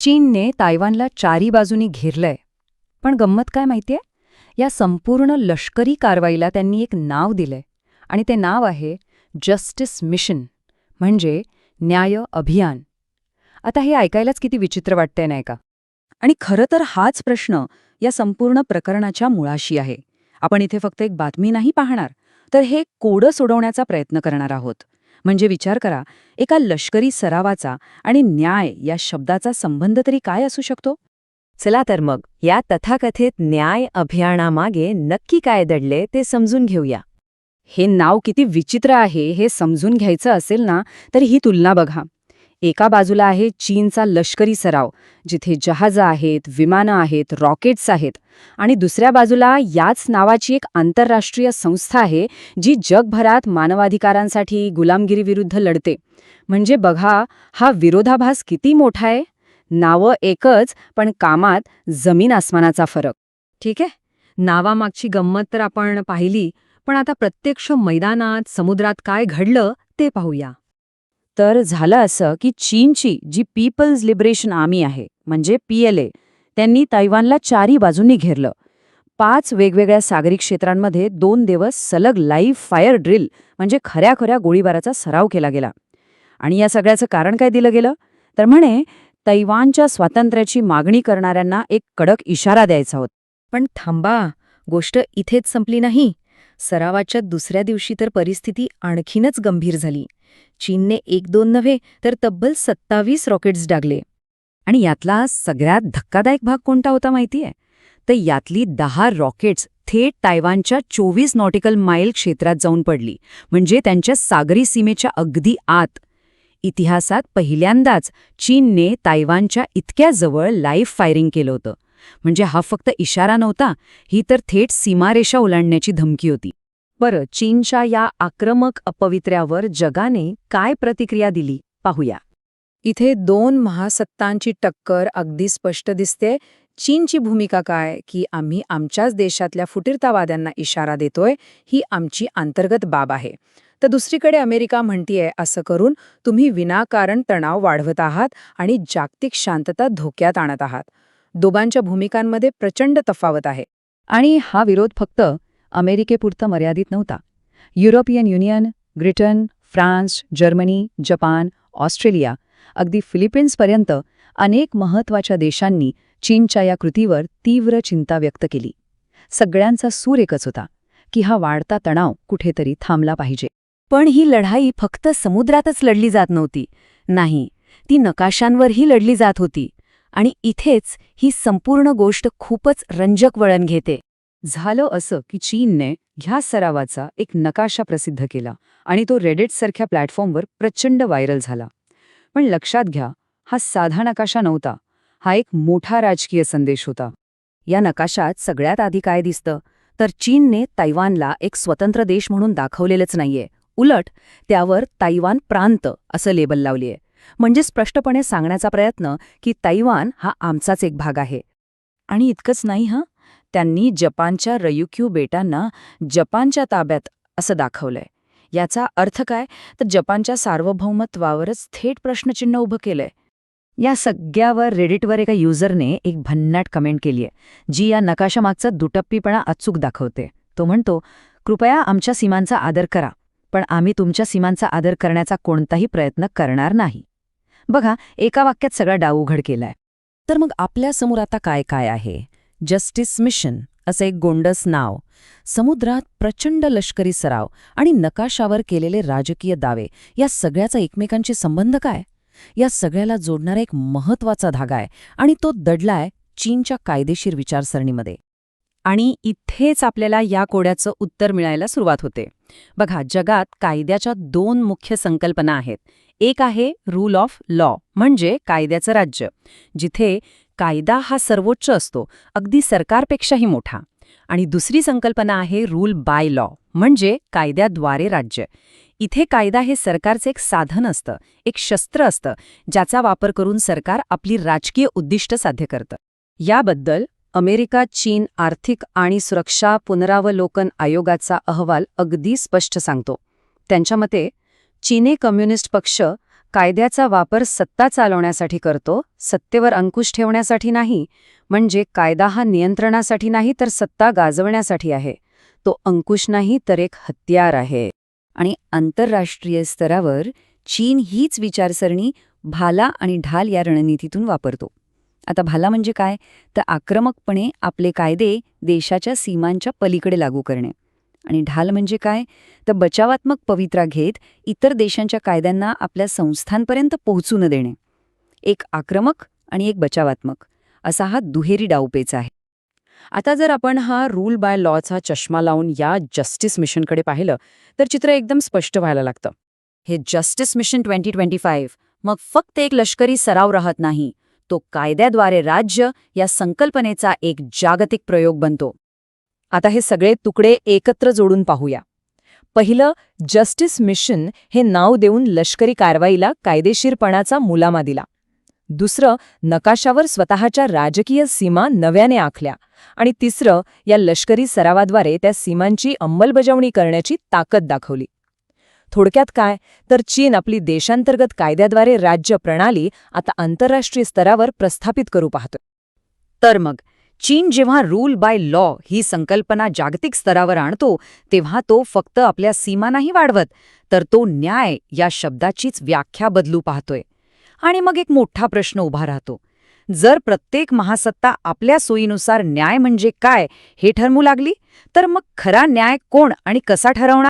चीनने तायवानला चारी बाजूनी घेरलंय. पण गंमत काय माहितीये? या संपूर्ण लष्करी कारवाईला त्यांनी एक नाव दिलंय. आणि ते नाव आहे जस्टिस मिशन म्हणजे न्याय अभियान. आता हे ऐकायलाच किती विचित्र वाटतंय नाही का? आणि खरं तर हाच प्रश्न या संपूर्ण प्रकरणाच्या मुळाशी आहे. आपण इथे फक्त एक बातमी नाही पाहणार तर हे कोडं सोडवण्याचा प्रयत्न करणार आहोत. म्हणजे विचार करा एका लष्करी सरावाचा आणि न्याय या शब्दाचा संबंध तरी काय असू शकतो? चला तर मग या तथाकथित न्याय अभियानामागे नक्की काय दडले ते समजून घेऊया. हे नाव किती विचित्र आहे हे समजून घ्यायचं असेल ना तर ही तुलना बघा. एका बाजूला आहे चीनचा लष्करी सराव जिथे जहाजं आहेत विमानं आहेत रॉकेट्स आहेत. आणि दुसऱ्या बाजूला याच नावाची एक आंतरराष्ट्रीय संस्था आहे जी जगभरात मानवाधिकारांसाठी गुलामगिरीविरुद्ध लढते. म्हणजे बघा हा विरोधाभास किती मोठा आहे? नावं एकच पण कामात जमीन आसमानाचा फरक. ठीक आहे? नावामागची गंमत तर आपण पाहिली पण आता प्रत्यक्ष मैदानात समुद्रात काय घडलं ते पाहूया. तर झालं असं की चीनची जी पीपल्स लिबरेशन आर्मी आहे म्हणजे पी एल ए त्यांनी तैवानला चारी बाजूंनी घेरलं. पाच वेगवेगळ्या सागरी क्षेत्रांमध्ये दोन दिवस सलग लाईव्ह फायर ड्रिल म्हणजे खऱ्या खऱ्या गोळीबाराचा सराव केला गेला. आणि या सगळ्याचं कारण काय दिलं गेलं? तर म्हणे तैवानच्या स्वातंत्र्याची मागणी करणाऱ्यांना एक कडक इशारा द्यायचा होता. पण थांबा गोष्ट इथेच संपली नाही. सरावाच्या दुसऱ्या दिवशी तर परिस्थिती आणखीनच गंभीर झाली. चीनने एक दोन नव्हे तर तब्बल सत्तावीस रॉकेट्स डागले. आणि यातला सगळ्यात धक्कादायक भाग कोणता होता माहितीये? तर यातली दहा रॉकेट्स थेट तायवानच्या चोवीस नॉटिकल माईल क्षेत्रात जाऊन पडली म्हणजे त्यांच्या सागरी सीमेच्या अगदी आत. इतिहासात पहिल्यांदाच चीनने तायवानच्या इतक्या जवळ लाईव्ह फायरिंग केलं होतं. म्हणजे हा फक्त इशारा नव्हता ही तर थेट सीमारेषा ओलांडण्याची धमकी होती. बरं चीनच्या या आक्रमक अपवित्र्यावर जगाने काय प्रतिक्रिया दिली? पाहूया. इथे दोन महासत्तांची टक्कर अगदी स्पष्ट दिसते. चीनची भूमिका काय? की आम्ही आमच्याच देशातल्या फुटीरतावाद्यांना इशारा देतोय ही आमची अंतर्गत बाब आहे. तर दुसरीकडे अमेरिका म्हणतीये असं करून तुम्ही विनाकारण तणाव वाढवत आहात आणि जागतिक शांतता धोक्यात आणत आहात. दोघांच्या भूमिकांमध्ये प्रचंड तफावत आहे. आणि हा विरोध फक्त अमेरिकेपुरता मर्यादित नव्हता. European union Britain France Germany Japan Australia अगदी फिलिपिन्सपर्यंत अनेक महत्त्वाच्या देशांनी चीनच्या या कृतीवर तीव्र चिंता व्यक्त केली. सगळ्यांचा सूर एकच होता की हा वाढता तणाव कुठेतरी थांबला पाहिजे. पण ही लढाई फक्त समुद्रातच लढली जात नव्हती. नाही ती नकाशांवरही लढली जात होती. आणि इथेच ही संपूर्ण गोष्ट खूपच रंजक वळण घेते. झालं असं की चीनने ह्या सरावाचा एक नकाशा प्रसिद्ध केला आणि तो रेडिटसारख्या प्लॅटफॉर्मवर प्रचंड व्हायरल झाला. पण लक्षात घ्या हा साधा नकाशा नव्हता हा एक मोठा राजकीय संदेश होता. या नकाशात सगळ्यात आधी काय दिसतं? तर चीनने तैवानला एक स्वतंत्र देश म्हणून दाखवलेलंच नाहीये. उलट त्यावर तैवान प्रांत असं लेबल लावलीये. म्हणजे स्पष्टपणे सांगण्याचा प्रयत्न की तैवान हा आमचाच एक भाग आहे. आणि इतकंच नाही हं? त्यांनी जपानच्या रयुक्यू बेटांना जपानच्या ताब्यात असं दाखवलंय. याचा अर्थ काय? तर जपानच्या सार्वभौमत्वावरच थेट प्रश्नचिन्ह उभं केलंय. या सगळ्यावर रेडिटवर एका युजरने एक भन्नाट कमेंट केलीय जी या नकाशामागचा दुटप्पीपणा अचूक दाखवते. तो म्हणतो कृपया आमच्या सीमांचा आदर करा पण आम्ही तुमच्या सीमांचा आदर करण्याचा कोणताही प्रयत्न करणार नाही. बघा एका वाक्यात सगळा डाव उघड केलाय. तर मग आपल्यासमोर आता काय काय आहे? जस्टिस मिशन असे एक गोंडस नाव. समुद्रात प्रचंड लष्करी सराव आणि नकाशावर केलेले राजकीय दावे या सगळ्याचा एकमेकांशी संबंध काय? या सगळ्याला जोडणारा एक महत्त्वाचा धागा आहे आणि तो दडलाय चीनच्या कायदेशीर विचारसरणीमध्ये. आणि इथेच आपल्याला या कोड्याचं उत्तर मिळायला सुरुवात होते. बघा जगात कायद्याच्या दोन मुख्य संकल्पना आहेत. एक आहे रूल ऑफ लॉ म्हणजे कायद्याचं राज्य जिथे कायदा हा सर्वोच्च असतो अगदी सरकारपेक्षाही मोठा. आणि दुसरी संकल्पना आहे रूल बाय लॉ म्हणजे कायद्याद्वारे राज्य. इथे कायदा हे सरकारचं एक साधन असतं एक शस्त्र असतं ज्याचा वापर करून सरकार आपली राजकीय उद्दिष्ट साध्य करतं. याबद्दल अमेरिका चीन आर्थिक आणि सुरक्षा पुनरावलोकन आयोगाचा अहवाल अगदी स्पष्ट सांगतो. त्यांच्या मते चीने कम्युनिस्ट पक्ष कायद्याचा वापर सत्ता चालवण्यासाठी करतो सत्तेवर अंकुश ठेवण्यासाठी नाही म्हणजे कायदा हा नियंत्रणासाठी नाही तर सत्ता गाजवण्यासाठी आहे. तो अंकुश नाही तर एक हत्यार आहे. आणि आंतरराष्ट्रीय स्तरावर चीन हीच विचारसरणी भाला आणि ढाल या रणनीतीतून वापरतो. आता भाला म्हणजे काय? तर आक्रमकपणे आपले कायदे देशाच्या सीमांच्या पलीकडे लागू करणे. आणि ढाल म्हणजे काय? तर बचावात्मक पवित्रा घेत इतर देशांच्या कायद्यांना आपल्या संस्थांपर्यंत पोहोचू न देणे. एक आक्रमक आणि एक बचावात्मक. असा हा दुहेरी डावपेच आहे. आता जर आपण हा रूल बाय लॉचा चष्मा लावून या जस्टिस मिशनकडे पाहिलं तर चित्र एकदम स्पष्ट व्हायला लागतं. हे justice mission twenty twenty five मग फक्त एक लष्करी सराव राहत नाही तो कायद्याद्वारे राज्य या संकल्पनेचा एक जागतिक प्रयोग बनतो. आता हे सगळे तुकडे एकत्र जोडून पाहूया. पहिलं जस्टिस मिशन हे नाव देऊन लष्करी कारवाईला कायदेशीरपणाचा मुलामा दिला. दुसरं नकाशावर स्वतःच्या राजकीय सीमा नव्याने आखल्या. आणि तिसरं या लष्करी सरावाद्वारे त्या सीमांची अंमलबजावणी करण्याची ताकद दाखवली. थोडक्यात काय? तर चीन आपली देशांतर्गत कायद्याद्वारे राज्य प्रणाली आता आंतरराष्ट्रीय स्तरावर प्रस्थापित करू पाहतोय. तर मग चीन जेव्हा रूल बाय लॉ ही संकल्पना जागतिक स्तरावर आणतो तेव्हा तो फक्त आपल्या सीमा नाही वाढवत तर तो न्याय या शब्दाचीच व्याख्या बदलू पाहतोय. आणि मग एक मोठा प्रश्न उभा राहतो. जर प्रत्येक महासत्ता आपल्या सोयीनुसार न्याय म्हणजे काय हे ठरवू लागली तर मग खरा न्याय कोण आणि कसा ठरवणार?